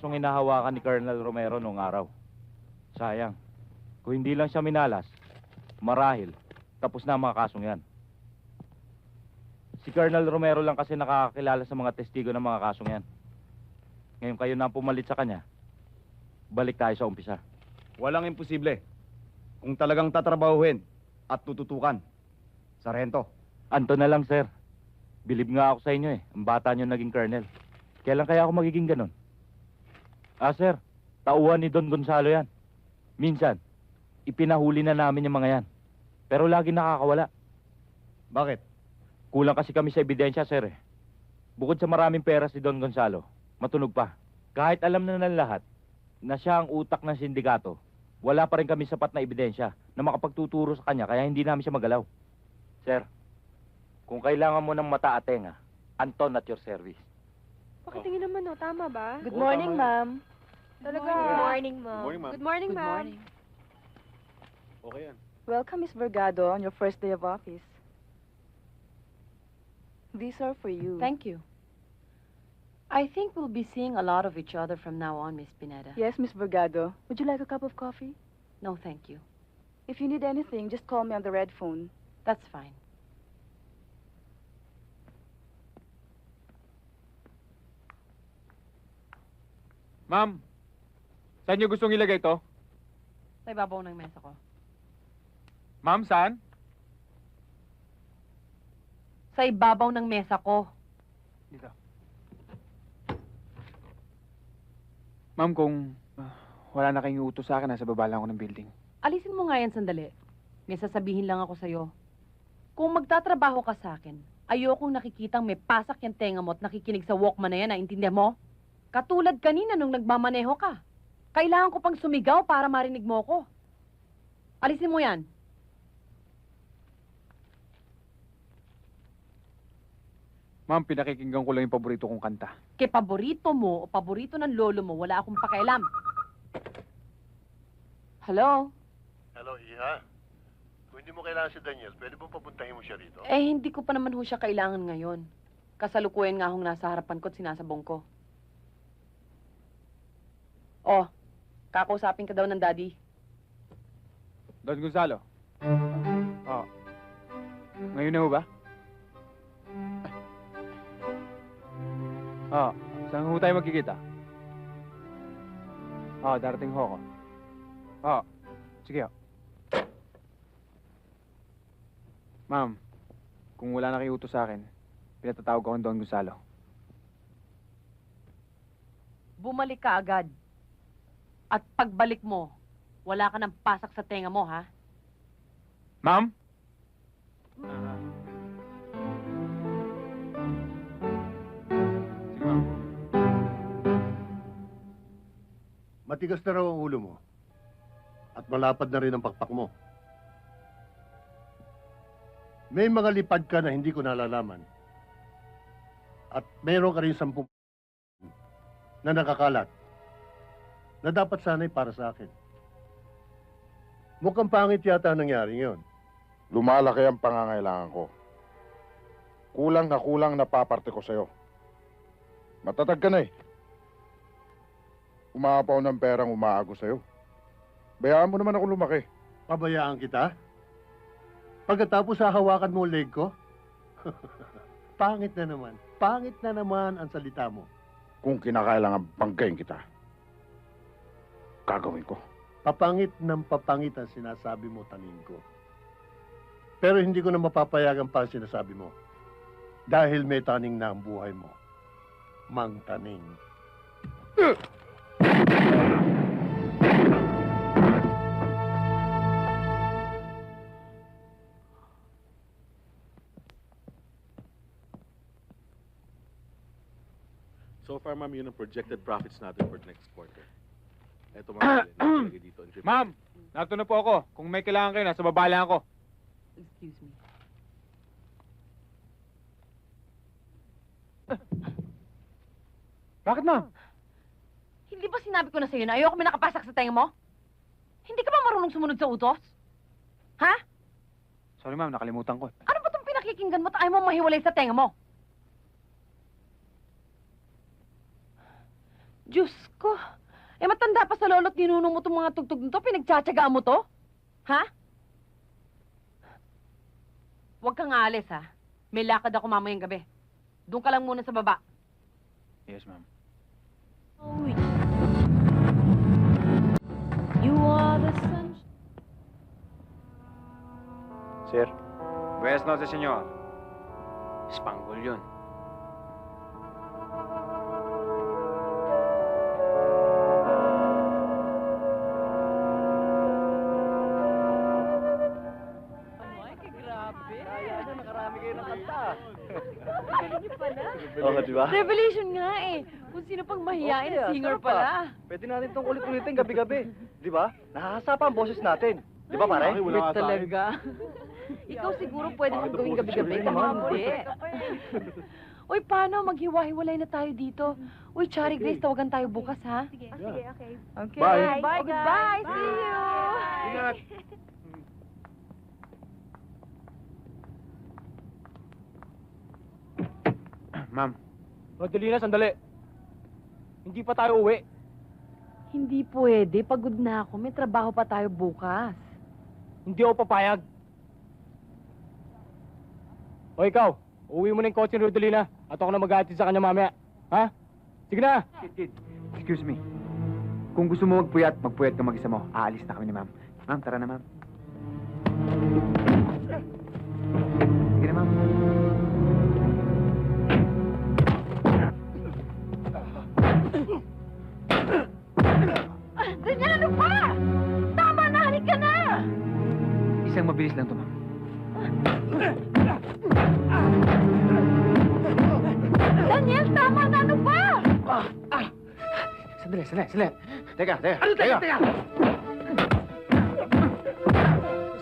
mga kasong hinahawakan ni Colonel Romero noong araw. Sayang. Kung hindi lang siya minalas, marahil, tapos na ang mga kasong yan. Si Colonel Romero lang kasi nakakakilala sa mga testigo ng mga kasong yan. Ngayon kayo na ang pumalit sa kanya, balik tayo sa umpisa. Walang imposible. Kung talagang tatrabahuhin at tututukan. Sarento. Anto na lang, sir. Bilib nga ako sa inyo eh. Ang bata niyo naging colonel. Kailan kaya ako magiging ganun? Ah, sir. Tauhan ni Don Gonzalo yan. Minsan, ipinahuli na namin yung mga yan. Pero lagi nakakawala. Bakit? Kulang kasi kami sa ebidensya, sir eh. Bukod sa maraming pera si Don Gonzalo, matunog pa. Kahit alam na ng lahat na siya ang utak ng sindikato, wala pa rin kami sapat na ebidensya na makapagtuturo sa kanya kaya hindi namin siya magalaw. Sir, kung kailangan mo ng mata at tenga, Anton at your service. Pakitingin naman, oh. Tama ba? Good Oo, morning, tama ma'am. Talaga. Good morning, ma'am. Morning, ma'am. Good morning, Good ma'am. morning. Okay yan. Welcome, Miss Vergado, on your first day of office. These are for you. Thank you. I think we'll be seeing a lot of each other from now on, Miss Pineda. Yes, Miss Vergado. Would you like a cup of coffee? No, thank you. If you need anything, just call me on the red phone. That's fine. Ma'am, saan niyo gustong ilagay to? Sa ibabaw ng mesa ko. Ma'am, saan? Sa ibabaw ng mesa ko. Dito. Ma'am, kung ah, wala na kayong utos sa akin, nasa baba lang ako ng building. Alisin mo nga yan sandali. May sasabihin lang ako sa'yo. Kung magtatrabaho ka sa akin, ayokong nakikitang may pasak yung tenga mo at nakikinig sa Walkman na yan, naintindihan mo? Katulad kanina nung nagmamaneho ka. Kailangan ko pang sumigaw para marinig mo ko. Alisin mo yan. Ma'am, pinakikinggan ko lang yung paborito kong kanta. Kay paborito mo o paborito ng lolo mo, wala akong pakialam. Hello? Hello, Iha. Kung hindi mo kailangan si Daniel, pwede mo papuntahin mo siya rito? Eh, hindi ko pa naman ho siya kailangan ngayon. Kasalukuyan nga hong nasa harapan ko at sinasabong ko. Oh, kakausapin ka daw ng daddy. Don Gonzalo. Oh. Ngayon na ho ba? Oh, saan ho tayo magkikita? Oh, darating ho ako. Oh, sige ho. Ma'am, kung wala na kayo utos sa akin, pinatatawag ako ng Don Gonzalo. Bumalik ka agad. At pagbalik mo, wala ka ng pasak sa tenga mo, ha? Ma'am? Sige, ma'am. Matigas na raw ang ulo mo. At malapad na rin ang pakpak mo. May mga lipad ka na hindi ko nalalaman. At mayroon ka rin sampung na nakakalat na dapat sana'y para sa akin. Mukhang pangit yata ang nangyari ngayon. Lumalaki ang pangangailangan ko. Kulang na kulang na paparte ko sa'yo. Matatag ka na eh. Umaapaw ng perang umaago sa'yo. Bayaan mo naman ako lumaki. Pabayaan kita? Pagkatapos hahawakan mo leg ko? Pangit na naman. Pangit na naman ang salita mo. Kung kinakailangan banggain kita, gagawin ko. Papangit ng papangit ang sinasabi mo, tanin ko. Pero hindi ko na mapapayagan pa ang sinasabi mo. Dahil may taning na ang buhay mo. Mang taning. So far, ma'am, yun ang projected profits natin for next quarter. Ito, ma'am, nakalagay dito. ang Ma'am, nato na po ako. Kung may kailangan kayo, nasa baba lang ako. Excuse me. Bakit, ma'am? Hindi ba sinabi ko na sa'yo na ayoko may nakapasak sa tenga mo? Hindi ka ba marunong sumunod sa utos? Ha? Sorry, ma'am, nakalimutan ko. Ano ba itong pinakikinggan mo at ayaw mo mahiwalay sa tenga mo? Diyos ko. Eh, matanda pa sa lolo't ninuno mo itong mga tugtog nito. Pinagtsatsagaan mo to? Ha? Huwag kang aalis, ha? May lakad ako mamayang gabi. Doon ka lang muna sa baba. Yes, ma'am. You are the sun. Sir. Buenas noches, senyor. Spangle yun. Di ba? Revelation nga eh. Kung sino pang mahihain Okay, ah, singer sarap ah. pala. Pwede natin itong ulit-ulitin gabi-gabi. Di ba? Nakakasapa ang boses natin. Di ba, pare? Ay, wala nga talaga. Ikaw siguro pwede mong gawing gabi-gabi. Kami hindi. Uy, paano? Maghiwa-hiwalay na tayo dito. Uy, Chari Grace, tawagan tayo bukas, ha? Sige, sige, okay. Okay. Bye. Bye, guys. See you. Ingat. Ma'am, Rodelina, sandali. Hindi pa tayo uwi. Hindi pwede. Pagod na ako. May trabaho pa tayo bukas. Hindi ako papayag. O ikaw, uwi mo na yung kotse ni Rodelina at ako na mag sa kanya mamaya. Ha? Sige na! kid, kid. Excuse me. Kung gusto mo magpuyat, magpuyat ka mag-isa mo. Aalis na kami ni ma'am. Ma'am, tara na, ma'am. Isang mabilis lang to, ma'am. Daniel, tama na, ano pa? Sandali, sandali, sandali. Teka, teka. Ano, teka, teka?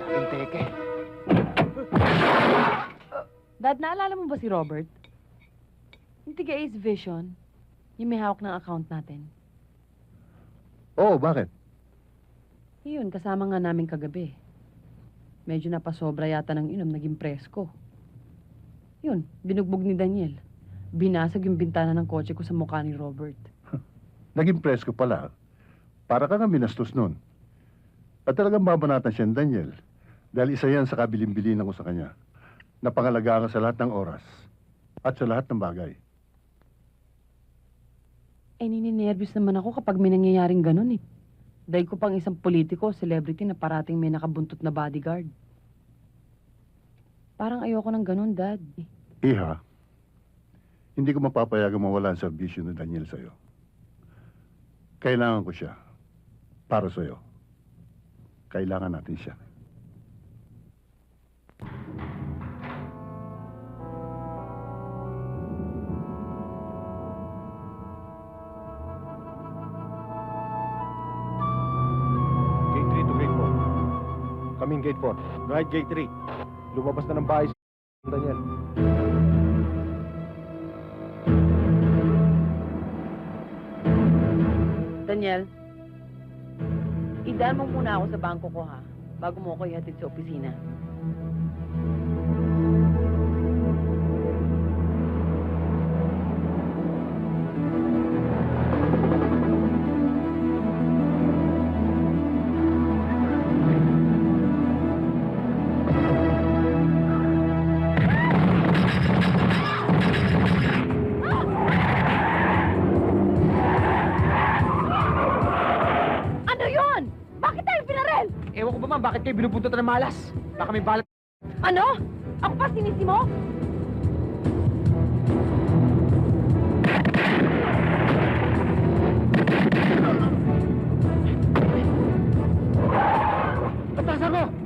Sabing teke. Dad, naalala mo ba si Robert? Yung tiga Ace Vision, yung may hawak ng account natin. Oo, bakit? Yun, kasama nga namin kagabi. Medyo napasobra yata ng inom, naging presko. Yun, binugbog ni Daniel. Binasag yung bintana ng kotse ko sa mukha ni Robert. Naging presko pala. Para ka nga binastos nun. At talagang babanatan siya ni Daniel. Dahil isa yan sa kabilin-bilin ko sa kanya. Napangalagaan ka sa lahat ng oras. At sa lahat ng bagay. Eh, nininervous naman ako kapag may nangyayaring ganun eh. Dahil ko pang isang politiko, celebrity na parating may nakabuntot na bodyguard. Parang ayoko ng ganun, Dad. Iha, hindi ko mapapayagang mawala ang serbisyo ni Daniel sa'yo. Kailangan ko siya. Para sa'yo. Kailangan natin siya. Kaming gate 4. Right, gate 3. Lumabas na ng bahay si Daniel. Daniel, idaan mo muna ako sa bangko ko, ha? Bago mo ako ihatid sa opisina. Binubuntot ng malas? Baka may balat. Ano? Ako pa sinisi mo? Patas ako!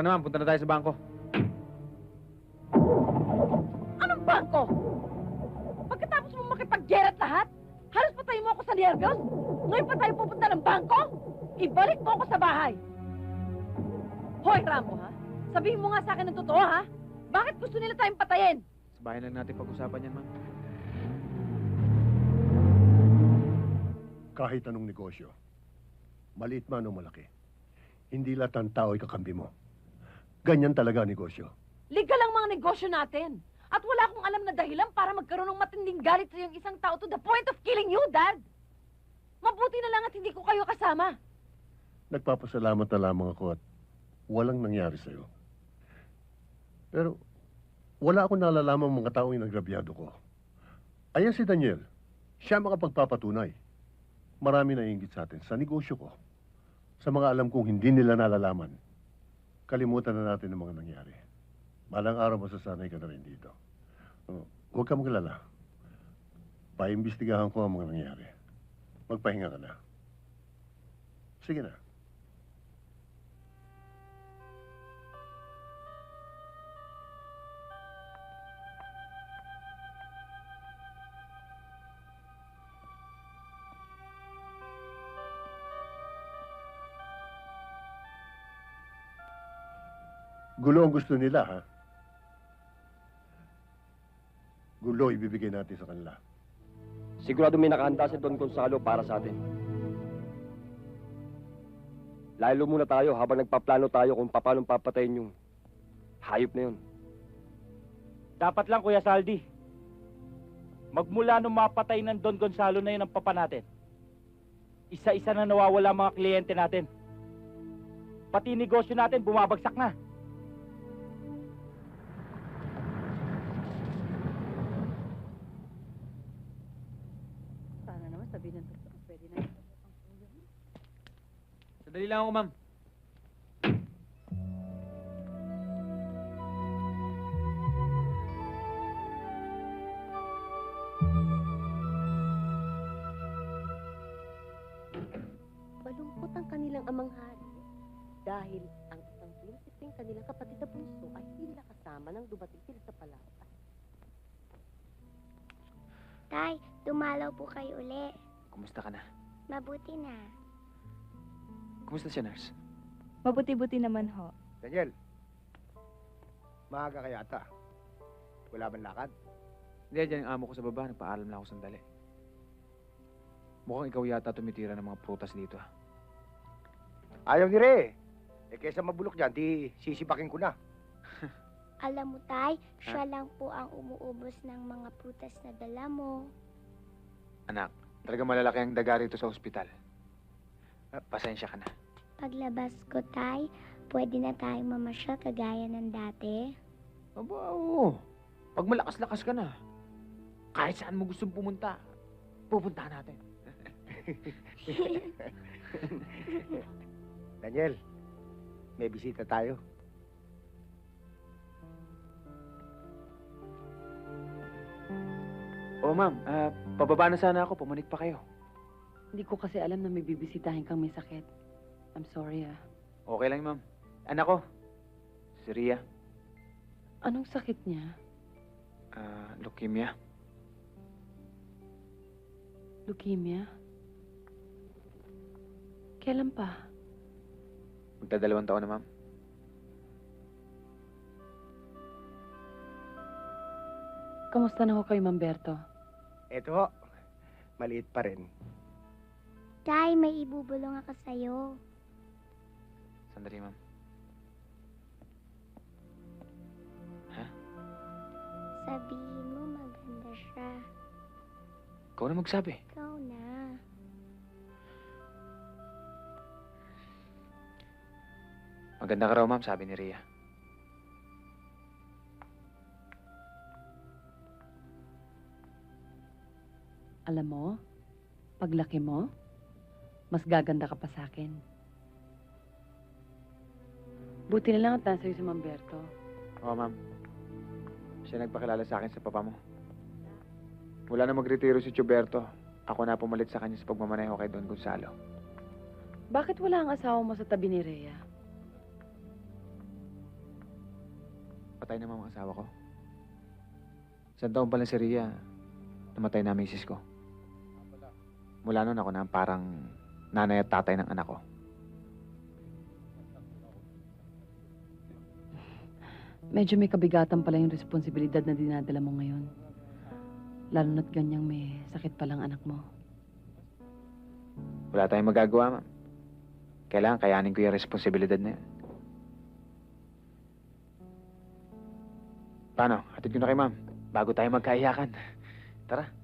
Tara naman, punta na tayo sa bangko. Anong bangko? lahat? Halos patay mo ako sa nervyos? Ngayon pa tayo pupunta ng bangko? Ibalik mo ako sa bahay! Hoy, Rambo, ha? Sabihin mo nga sa akin ng totoo, ha? Bakit gusto nila tayong patayin? Sa bahay lang natin pag-usapan yan, ma'am. Kahit anong negosyo, maliit man o malaki, hindi lahat ng tao ay kakampi mo. Ganyan talaga ang negosyo. Legal ang mga negosyo natin. At wala akong alam na dahilan para magkaroon ng matinding galit sa iyong isang tao to the point of killing you, Dad. Mabuti na lang at hindi ko kayo kasama. Nagpapasalamat na lamang ako at walang nangyari sa'yo. Pero wala akong nalalamang mga taong inagrabyado ko. Ayan si Daniel. Siya makapagpapatunay. Marami na ingit sa atin sa negosyo ko. Sa mga alam kong hindi nila nalalaman. Kalimutan na natin ang mga nangyari. Malang araw masasanay ka na rin dito. Oh, huwag ka maglala. Paimbestigahan ko ang mga nangyari. Magpahinga ka na. Sige na. Gulo ang gusto nila, ha? Gulo ibibigay natin sa kanila. Sigurado may nakahanda si Don Gonzalo para sa atin. Lalo muna tayo habang nagpaplano tayo kung paano papatayin yung hayop na yun. Dapat lang, Kuya Saldi. Magmula nung mapatay ng Don Gonzalo na yun ang papa natin. Isa-isa na nawawala mga kliyente natin. Pati negosyo natin bumabagsak na. Sandali lang ako, ma'am. Malungkot ang kanilang amang hari dahil ang isang prinsipeng kanilang kapatid na bunso ay hindi nila kasama nang dumating sila sa Palawan. Tay, dumalaw po kayo uli. Kumusta ka na? Mabuti na. Kumusta siya, nurse? Mabuti-buti naman ho. Daniel, maaga kaya ata. Wala bang lakad? Hindi, dyan yung amo ko sa baba. Nagpaalam lang ako sandali. Mukhang ikaw yata tumitira ng mga prutas dito, ah. Ayaw ni Re. Eh, kesa mabulok dyan, di sisipakin ko na. Alam mo, Tay, siya lang po ang umuubos ng mga prutas na dala mo. Anak, talaga malalaki ang daga rito sa ospital. Ah, Pasensya ka na. Paglabas ko, Tay, pwede na tayong mamasyal kagaya ng dati. Aba, oo. Pag malakas-lakas ka na, kahit saan mo gustong pumunta, pupuntahan natin. Daniel, may bisita tayo. Oo, ma'am. Ah, pababa na sana ako. Pumanik pa kayo. Hindi ko kasi alam na may bibisitahin kang may sakit. I'm sorry, ah. Okay lang, ma'am. Anak ko, si Ria. Anong sakit niya? Ah, leukemia. Leukemia? Kailan pa? Magdadalawang taon na, ma'am. Kamusta na ho kay Mamberto? Eto ho, maliit pa rin. Tay, may ibubulong ako sa'yo. Sandali, ma'am. Sabihin mo maganda siya. Ikaw na magsabi. Ikaw na. Maganda ka raw, ma'am, sabi ni Ria. Alam mo, paglaki mo, mas gaganda ka pa sa akin. Buti na lang at nasa si Mamberto. Oo, ma'am. Siya nagpakilala sa akin sa papa mo. Wala na magretiro si Chuberto. Ako na pumalit sa kanya sa pagmamaneho kay Don Gonzalo. Bakit wala ang asawa mo sa tabi ni Rhea? Patay na mga asawa ko. Isang taon pa lang si Ria, namatay na ang misis ko. Mula noon ako na ang parang nanay at tatay ng anak ko. Medyo may kabigatan pala yung responsibilidad na dinadala mo ngayon. Lalo na't ganyang may sakit palang anak mo. Wala tayong magagawa, ma'am. Kailangan kayanin ko yung responsibilidad na yun. Paano? Hatid ko na kay ma'am. Bago tayo magkaiyakan. Tara.